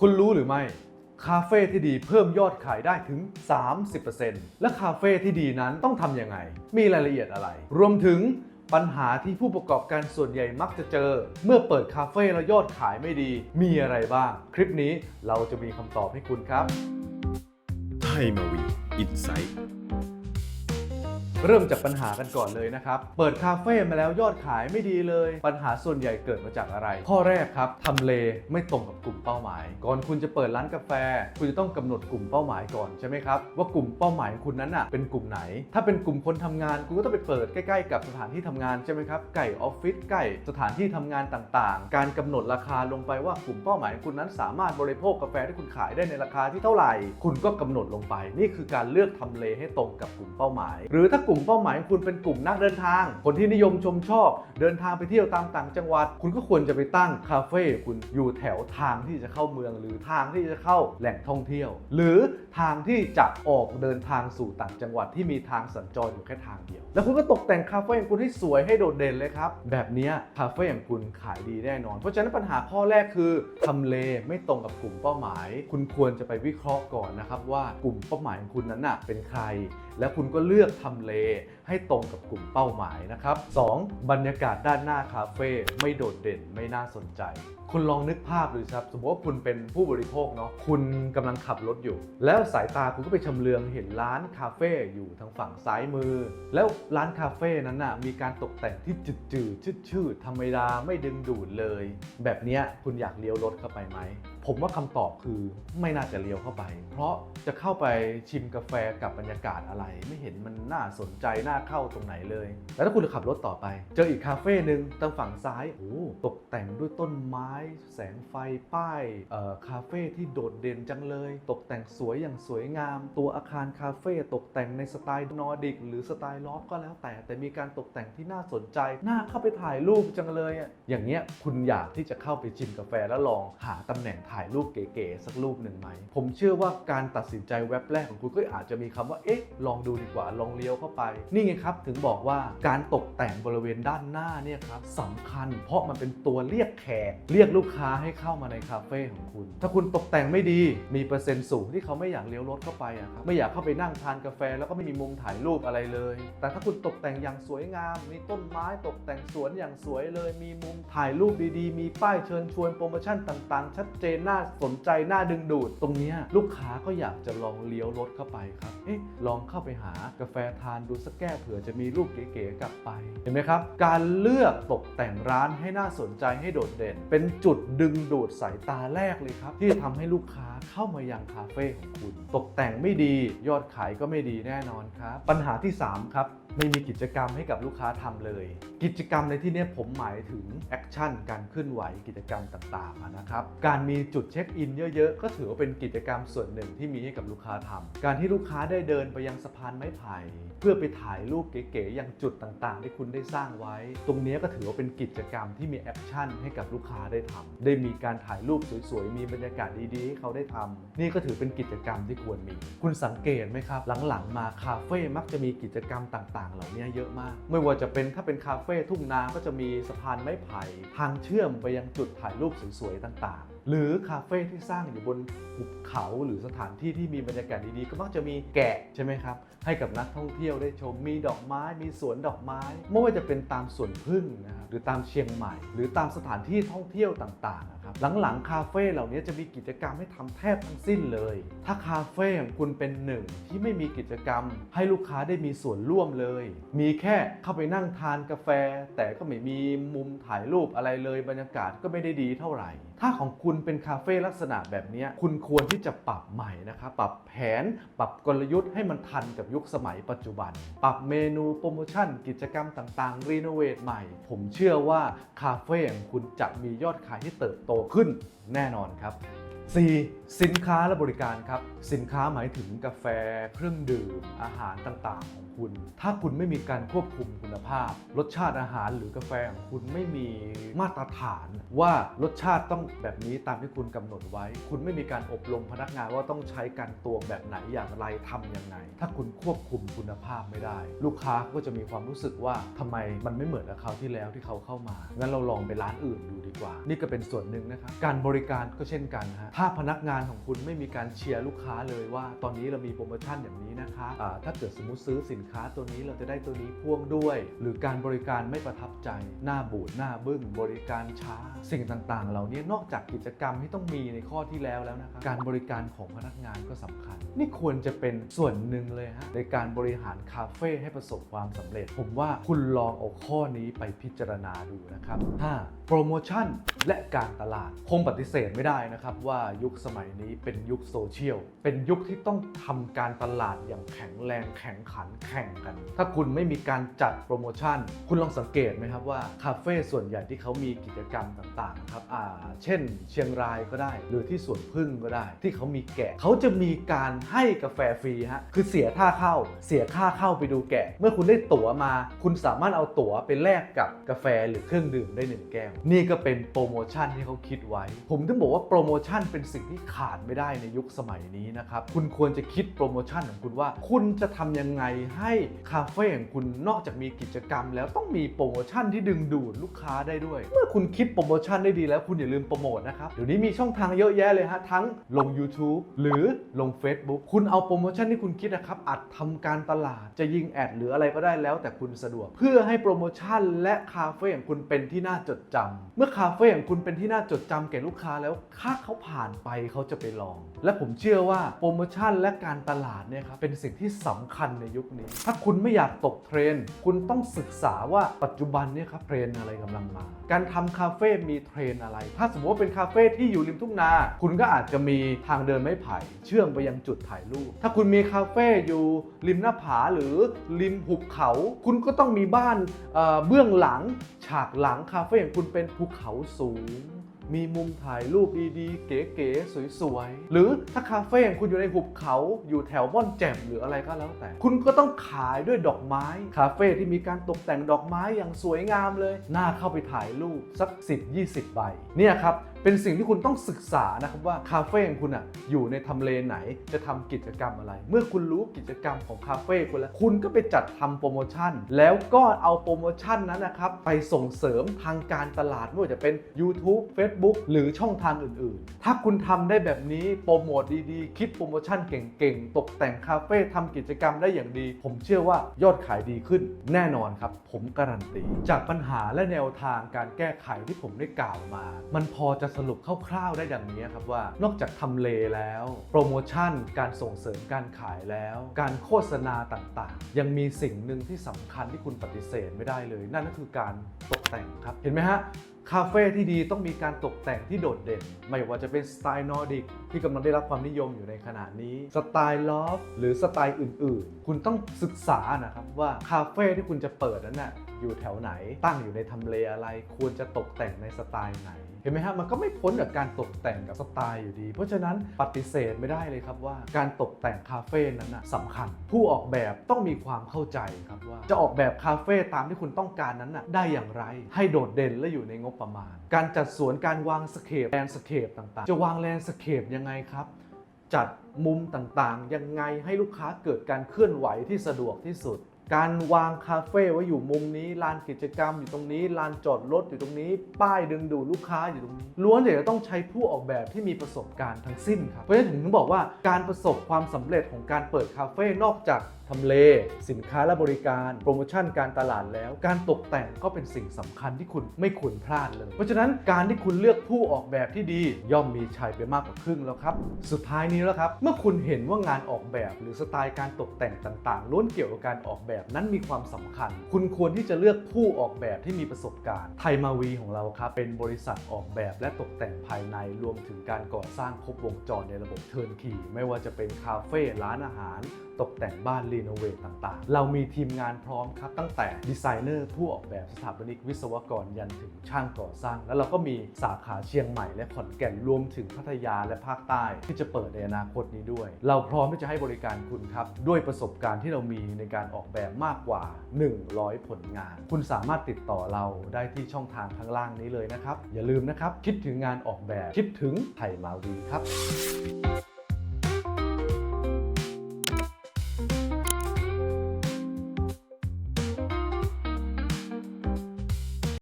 คุณรู้หรือไม่ คาเฟ่ที่ดีเพิ่มยอดขายได้ถึง 30%และคาเฟ่ที่ดีนั้นต้องทำยังไง มีรายละเอียดอะไร รวมถึงปัญหาที่ผู้ประกอบการส่วนใหญ่มักจะเจอ เมื่อเปิดคาเฟ่แล้วยอดขายไม่ดี มีอะไรบ้าง คลิปนี้เราจะมีคำตอบให้คุณครับไทยมาวีอินไซต์ เริ่มจากปัญหากันก่อนเลยนะครับ เปิดคาเฟ่มาแล้วยอดขายไม่ดีเลย ปัญหาส่วนใหญ่เกิดมาจากอะไร ข้อแรกครับทำเลไม่ตรงกับกลุ่มเป้าหมาย ก่อนคุณจะเปิดร้านกาแฟ คุณจะต้องกำหนดกลุ่มเป้าหมายก่อนใช่ไหมครับ ว่ากลุ่มเป้าหมายของคุณนั้นน่ะเป็นกลุ่มไหน ถ้าเป็นกลุ่มคนทำงานคุณก็ต้องไปเปิดใกล้ๆ กับสถานที่ทำงานใช่ไหมครับใกล้ออฟฟิศใกล้สถานที่ทำงานต่างๆ การกำหนดราคาลงไปว่ากลุ่มเป้าหมายของคุณนั้นสามารถบริโภคกาแฟที่คุณขายได้ในราคาที่เท่าไหร่ คุณก็กำหนดลงไป นี่คือการเลือกทำเลให้ตรงกับกลุ่มเป้าหมาย หรือถ้ากลุ่มลุ่มเป้าหมายของคุณเป็นกลุ่มนักเดินทาง คนที่นิยมชมชอบเดินทางไปเที่ยวตามต่างจังหวัด คุณก็ควรจะไปตั้งคาเฟ่คุณอยู่แถวทางที่จะเข้าเมือง หรือทางที่จะเข้าแหล่งท่องเที่ยว หรือทางที่จะออกเดินทางสู่ต่างจังหวัดที่มีทางสัญจรอยู่แค่ทางเดียว แล้วคุณก็ตกแต่งคาเฟ่ของคุณให้สวยให้โดดเด่นเลยครับ แบบนี้คาเฟ่ของคุณขายดีแน่นอน เพราะฉะนั้นปัญหาข้อแรกคือทำเลไม่ตรงกับกลุ่มเป้าหมาย คุณควรจะไปวิเคราะห์ก่อนนะครับว่ากลุ่มเป้าหมายของคุณนั้นน่ะเป็นใคร แล้วคุณก็เลือกทำเลให้ตรงกับกลุ่มเป้าหมายนะครับ 2. บรรยากาศด้านหน้าคาเฟ่ไม่โดดเด่นไม่น่าสนใจ คุณลองนึกภาพดูครับสมมติว่าคุณเป็นผู้บริโภคเนาะคุณกำลังขับรถอยู่ แล้วสายตาคุณก็ไปชำเลืองเห็นร้านคาเฟ่อยู่ทางฝั่งซ้ายมือ แล้วร้านคาเฟ่นั้นน่ะมีการตกแต่งที่จืดจืดชืดชืดๆธรรมดาไม่ดึงดูดเลย แบบนี้คุณอยากเลี้ยวรถเข้าไปไหม ผมว่าคำตอบคือไม่น่าจะเลี้ยวเข้าไป เพราะจะเข้าไปชิมกาแฟกับบรรยากาศอะไร ไม่เห็นมันน่าสนใจน่าเข้าตรงไหนเลย แล้วถ้าคุณขับรถต่อไป เจออีกคาเฟ่หนึ่งทางฝั่งซ้ายโอ้ตกแต่งด้วยต้นไม้ แสงไฟป้ายเอ่อคาเฟ่ที่โดดเด่นจังเลย ตกแต่งสวยอย่างสวยงาม ตัวอาคารคาเฟ่ตกแต่งในสไตล์นอร์ดิก หรือสไตล์ลอฟก็แล้วแต่ แต่มีการตกแต่งที่น่าสนใจน่าเข้าไปถ่ายรูปจังเลยอะอย่างเงี้ยคุณอยากที่จะเข้าไปชิมกาแฟแล้วลองหาตำแหน่งทถ่ายรูปเก๋ๆสักรูปหนึ่งไหม ผมเชื่อว่าการตัดสินใจแว็บแรกของคุณก็อาจจะมีคำว่า เอ๊ะ ลองดูดีกว่า ลองเลี้ยวเข้าไป นี่ไงครับ ถึงบอกว่าการตกแต่งบริเวณด้านหน้าเนี่ยครับสำคัญ เพราะมันเป็นตัวเรียกแขก เรียกลูกค้าให้เข้ามาในคาเฟ่ของคุณ ถ้าคุณตกแต่งไม่ดี มีเปอร์เซ็นต์สูงที่เขาไม่อยากเลี้ยวรถเข้าไปอะครับ ไม่อยากเข้าไปนั่งทานกาแฟ แล้วก็ไม่มีมุมถ่ายรูปอะไรเลย แต่ถ้าคุณตกแต่งอย่างสวยงาม มีต้นไม้ตกแต่งสวนอย่างสวยเลย มีมุมถ่ายรูปดีๆ มีป้ายเชิญชวนโปรโมชั่นต่างๆ ชัดเจนน่าสนใจน่าดึงดูด ตรงนี้ลูกค้าก็อยากจะลองเลี้ยวรถเข้าไปครับเอ๊ะลองเข้าไปหากาแฟทานดูสักแก้วเผื่อจะมีรูปเก๋ๆกลับไปเห็นไหมครับ การเลือกตกแต่งร้านให้น่าสนใจให้โดดเด่น เป็นจุดดึงดูดสายตาแรกเลยครับ ที่จะทำให้ลูกค้าเข้ามายังคาเฟ่ของคุณ ตกแต่งไม่ดียอดขายก็ไม่ดีแน่นอนครับ ปัญหาที่ 3 ครับ ไม่มีกิจกรรมให้กับลูกค้าทำเลย กิจกรรมในที่นี้ผมหมายถึงแอคชั่นการเคลื่อนไหวกิจกรรมต่างๆนะครับ การมีจุดเช็คอินเยอะๆ ก็ถือว่าเป็นกิจกรรมส่วนหนึ่งที่มีให้กับลูกค้าทำการที่ลูกค้าได้เดินไปยังสะพานไม้ไผ่เพื่อไปถ่ายรูปเก๋ๆยังจุดต่างๆ ที่คุณได้สร้างไว้ ตรงนี้ก็ถือว่าเป็นกิจกรรมที่มีแอคชั่นให้กับลูกค้าได้ทำได้มีการถ่ายรูปสวยๆมีบรรยากาศดีๆให้เขาได้ทำนี่ก็ถือเป็นกิจกรรมที่ควรมี คุณสังเกตไหมครับ หลังๆ มาคาเฟ่มักจะมีกิจกรรมต่างๆ เหล่านี้เยอะมาก ไม่ว่าจะเป็นถ้าเป็นคาเฟ่ทุ่งนาก็จะมีสะพานไม้ไผ่ทางเชื่อมไปยังจุดถ่ายรูปสวยๆต่างๆ หรือคาเฟ่ที่สร้างอยู่บนหุบเขาหรือสถานที่ที่มีบรรยากาศดีๆ ก็มักจะมีแกะใช่ไหมครับ ให้กับนักท่องเที่ยวได้ชมมีดอกไม้ มีสวนดอกไม้ ไม่ว่าจะเป็นตามสวนพึ่งนะครับหรือตามเชียงใหม่ หรือตามสถานที่ท่องเที่ยวต่างๆนะครับหลังๆคาเฟ่เหล่านี้จะมีกิจกรรมให้ทำแทบทั้งสิ้นเลย ถ้าคาเฟ่ของคุณเป็นหนึ่งที่ไม่มีกิจกรรม ให้ลูกค้าได้มีส่วนร่วมเลย มีแค่เข้าไปนั่งทานกาแฟ แต่ก็ไม่มีมุมถ่ายรูปอะไรเลยบรรยากาศก็ไม่ได้ดีเท่าไหร่ถ้าของคุณเป็นคาเฟ่ลักษณะแบบนี้คุณควรที่จะปรับใหม่นะครับปรับแผน ปรับกลยุทธ์ให้มันทันกับยุคสมัยปัจจุบัน ปรับเมนูโปรโมชั่น กิจกรรมต่างๆ รีโนเวทใหม่ ผมเชื่อว่าคาเฟ่ของคุณจะมียอดขายที่เติบโตขึ้นแน่นอนครับ 4. สินค้าและบริการครับ สินค้าหมายถึงกาแฟ เครื่องดื่ม อาหารต่างๆของ คุณ ถ้าคุณไม่มีการควบคุมคุณภาพ รสชาติอาหารหรือกาแฟของคุณไม่มีมาตรฐาน ว่ารสชาติต้องแบบนี้ตามที่คุณกำหนดไว้ คุณไม่มีการอบรมพนักงานว่าต้องใช้การตวงแบบไหนอย่างไรทำยังไง ถ้าคุณควบคุมคุณภาพไม่ได้ ลูกค้าก็จะมีความรู้สึกว่าทำไมมันไม่เหมือนกับคราวที่แล้วที่เขาเข้ามางั้นเราลองไปร้านอื่นดูดีกว่า นี่ก็เป็นส่วนหนึ่งนะครับการบริการก็เช่นกันฮะถ้าพนักงานของคุณไม่มีการเชียร์ลูกค้าเลยว่า ตอนนี้เรามีโปรโมชั่นอย่างนี้นะคะอ่าถ้าเกิดสมมติซื้อสินค้าตัวนี้เราจะได้ตัวนี้พ่วงด้วย หรือการบริการไม่ประทับใจ หน้าบูดหน้าบึ้งบริการช้า สิ่งต่างๆ เหล่านี้นอกจากกิจกรรมที่ต้องมีในข้อที่แล้วแล้วนะครับการบริการของพนักงานก็สำคัญ นี่ควรจะเป็นส่วนหนึ่งเลยฮะในการบริหารคาเฟ่ให้ประสบความสำเร็จ ผมว่าคุณลองเอาข้อนี้ไปพิจารณาดูนะครับ 5. โปรโมชั่นและการตลาด คงปฏิเสธไม่ได้นะครับว่ายุคสมัยนี้เป็นยุคโซเชียล เป็นยุคที่ต้องทำการตลาดอย่างแข็งแรงแข่งขันแข่งกัน ถ้าคุณไม่มีการจัดโปรโมชั่น คุณลองสังเกตไหมครับว่าคาเฟ่ส่วนใหญ่ที่เขามีกิจกรรมต่างๆครับอ่าเช่น เชียงรายก็ได้ หรือที่สวนพึ่งก็ได้ ที่เขามีแกะเขาจะมีการให้กาแฟฟรีฮะคือเสียค่าเข้า เสียค่าเข้าไปดูแกะ เมื่อคุณได้ตั๋วมา คุณสามารถเอาตั๋วไปแลกกับกาแฟหรือเครื่องดื่มได้หนึ่งแก้วนี่ก็เป็นโปรโมชั่นที่เขาคิดไว้ ผมถึงบอกว่าโปรโมชั่นเป็นสิ่งที่ขาดไม่ได้ในยุคสมัยนี้นะครับคุณควรจะคิดโปรโมชั่นของคุณว่า คุณจะทำยังไงให้คาเฟ่ของคุณนอกจากมีกิจกรรม แล้วต้องมีโปรโมชั่นที่ดึงดูดลูกค้าได้ด้วย เมื่อคุณคิดโปรโมชั่นได้ดีแล้วคุณอย่าลืมโปรโมทนะครับ เดี๋ยวนี้มีช่องทางเยอะแยะเลยฮะ ทั้งลง YouTube หรือลง Facebook คุณเอาโปรโมชั่นที่คุณคิดนะครับอัดทำการตลาดจะยิงแอดหรืออะไรก็ได้แล้วแต่คุณสะดวก เพื่อให้โปรโมชั่นและคาเฟ่ของคุณเป็นที่น่าจดจำเมื่อคาเฟ่ของคุณเป็นที่น่าจดจำแก่ลูกค้าแล้วถ้าเขาผ่านไปเขาจะไปลอง และผมเชื่อว่าโปรโมชั่นและการตลาดเนี่ยครับเป็นสิ่งที่สำคัญในยุคนี้ถ้าคุณไม่อยากตกเทรนด์คุณต้องศึกษาว่าปัจจุบันเนี่ยครับเทรนด์อะไรกำลังมา การทำคาเฟ่มีเทรนด์อะไร ถ้าสมมติว่าเป็นคาเฟ่ที่อยู่ริมทุ่งนา คุณก็อาจจะมีทางเดินไม้ไผ่เชื่อมไปยังจุดถ่ายรูป ถ้าคุณมีคาเฟ่อยู่ริมหน้าผาหรือริมหุบเขา คุณก็ต้องมีบ้านเเบื้องหลัง ฉากหลังคาเฟ่ของคุณเป็นภูเขาสูง มีมุมถ่ายรูปดีๆ เก๋ๆสวยๆ หรือถ้าคาเฟ่ของคุณอยู่ในหุบเขาอยู่แถวม่อนแจ่มหรืออะไรก็แล้วแต่ คุณก็ต้องขายด้วยดอกไม้ คาเฟ่ที่มีการตกแต่งดอกไม้อย่างสวยงามเลย น่าเข้าไปถ่ายรูปสัก 10-20 ใบ เนี่ยครับ เป็นสิ่งที่คุณต้องศึกษานะครับว่าคาเฟ่ของคุณอะอยู่ในทำเลไหนจะทำกิจกรรมอะไร เมื่อคุณรู้กิจกรรมของคาเฟ่คุณแล้วคุณก็ไปจัดทำโปรโมชั่น แล้วก็เอาโปรโมชั่นนั้นนะครับไปส่งเสริมทางการตลาดไม่ว่าจะเป็น YouTube Facebook หรือช่องทางอื่นๆ ถ้าคุณทำได้แบบนี้โปรโมทดีๆ คิดโปรโมชั่นเก่งๆ ตกแต่งคาเฟ่ทำกิจกรรมได้อย่างดี ผมเชื่อว่ายอดขายดีขึ้นแน่นอนครับ ผมการันตี จากปัญหาและแนวทางการแก้ไขที่ผมได้กล่าวมา มันพอจะสรุปคร่าวๆได้ดังนี้ครับว่า นอกจากทำเลแล้ว โปรโมชั่น การส่งเสริมการขายแล้ว การโฆษณาต่างๆ ยังมีสิ่งหนึ่งที่สำคัญที่คุณปฏิเสธไม่ได้เลย นั่นก็คือการตกแต่งครับ เห็นไหมฮะคาเฟ่ที่ดีต้องมีการตกแต่งที่โดดเด่น ไม่ว่าจะเป็นสไตล์นอร์ดิกที่กำลังได้รับความนิยมอยู่ในขณะนี้ สไตล์ลอฟหรือสไตล์อื่นๆ คุณต้องศึกษานะครับว่าคาเฟ่ที่คุณจะเปิดนั้นน่ะอยู่แถวไหน ตั้งอยู่ในทำเลอะไร ควรจะตกแต่งในสไตล์ไหน เห็นไหมฮะมันก็ไม่พ้นจากการตกแต่งกับสไตล์อยู่ดี เพราะฉะนั้นปฏิเสธไม่ได้เลยครับว่า การตกแต่งคาเฟ่นั้นนะสำคัญ ผู้ออกแบบต้องมีความเข้าใจครับว่า จะออกแบบคาเฟ่ตามที่คุณต้องการนั้นนะได้อย่างไร ให้โดดเด่นและอยู่ในงบประมาณ การจัดสวนการวางสเคปแลนสเคปต่างๆ จะวางแลนสเคปยังไงครับจัดมุมต่างๆ ยังไงให้ลูกค้าเกิดการเคลื่อนไหวที่สะดวกที่สุด การวางคาเฟ่ไว้อยู่มุมนี้ลานกิจกรรมอยู่ตรงนี้ลานจอดรถอยู่ตรงนี้ ป้ายดึงดูดลูกค้าอยู่ตรงนี้ล้วนแต่จะต้องใช้ผู้ออกแบบที่มีประสบการณ์ทั้งสิ้นครับเพราะฉะนั้นผมถึงบอกว่าการประสบความสำเร็จของการเปิดคาเฟ่นอกจากทำเลสินค้าและบริการ โปรโมชั่นการตลาดแล้ว การตกแต่งก็เป็นสิ่งสำคัญที่คุณไม่ควรพลาดเลย เพราะฉะนั้นการที่คุณเลือกผู้ออกแบบที่ดี ย่อมมีชัยไปมากกว่าครึ่งแล้วครับ สุดท้ายนี้แล้วครับ เมื่อคุณเห็นว่างานออกแบบหรือสไตล์การตกแต่งต่างๆล้วนเกี่ยวกับการออกแบบนั้นมีความสำคัญ คุณควรที่จะเลือกผู้ออกแบบที่มีประสบการณ์ไทยมาวีของเราครับเป็นบริษัทออกแบบและตกแต่งภายในรวมถึงการก่อสร้างครบวงจรในระบบเทิร์นคีไม่ว่าจะเป็นคาเฟ่ร้านอาหารตกแต่งบ้านรีโนเวทต่างๆ เรามีทีมงานพร้อมครับ ตั้งแต่ดีไซเนอร์ผู้ออกแบบสถาปนิกวิศวกรยันถึงช่างก่อสร้าง แล้วเราก็มีสาขาเชียงใหม่และขอนแก่นรวมถึงพัทยาและภาคใต้ ที่จะเปิดในอนาคตนี้ด้วย เราพร้อมที่จะให้บริการคุณครับด้วยประสบการณ์ที่เรามีในการออกแบบมากกว่า 100 ผลงาน คุณสามารถติดต่อเราได้ที่ช่องทางข้างล่างนี้เลยนะครับอย่าลืมนะครับคิดถึงงานออกแบบคิดถึงไทยมาวีครับ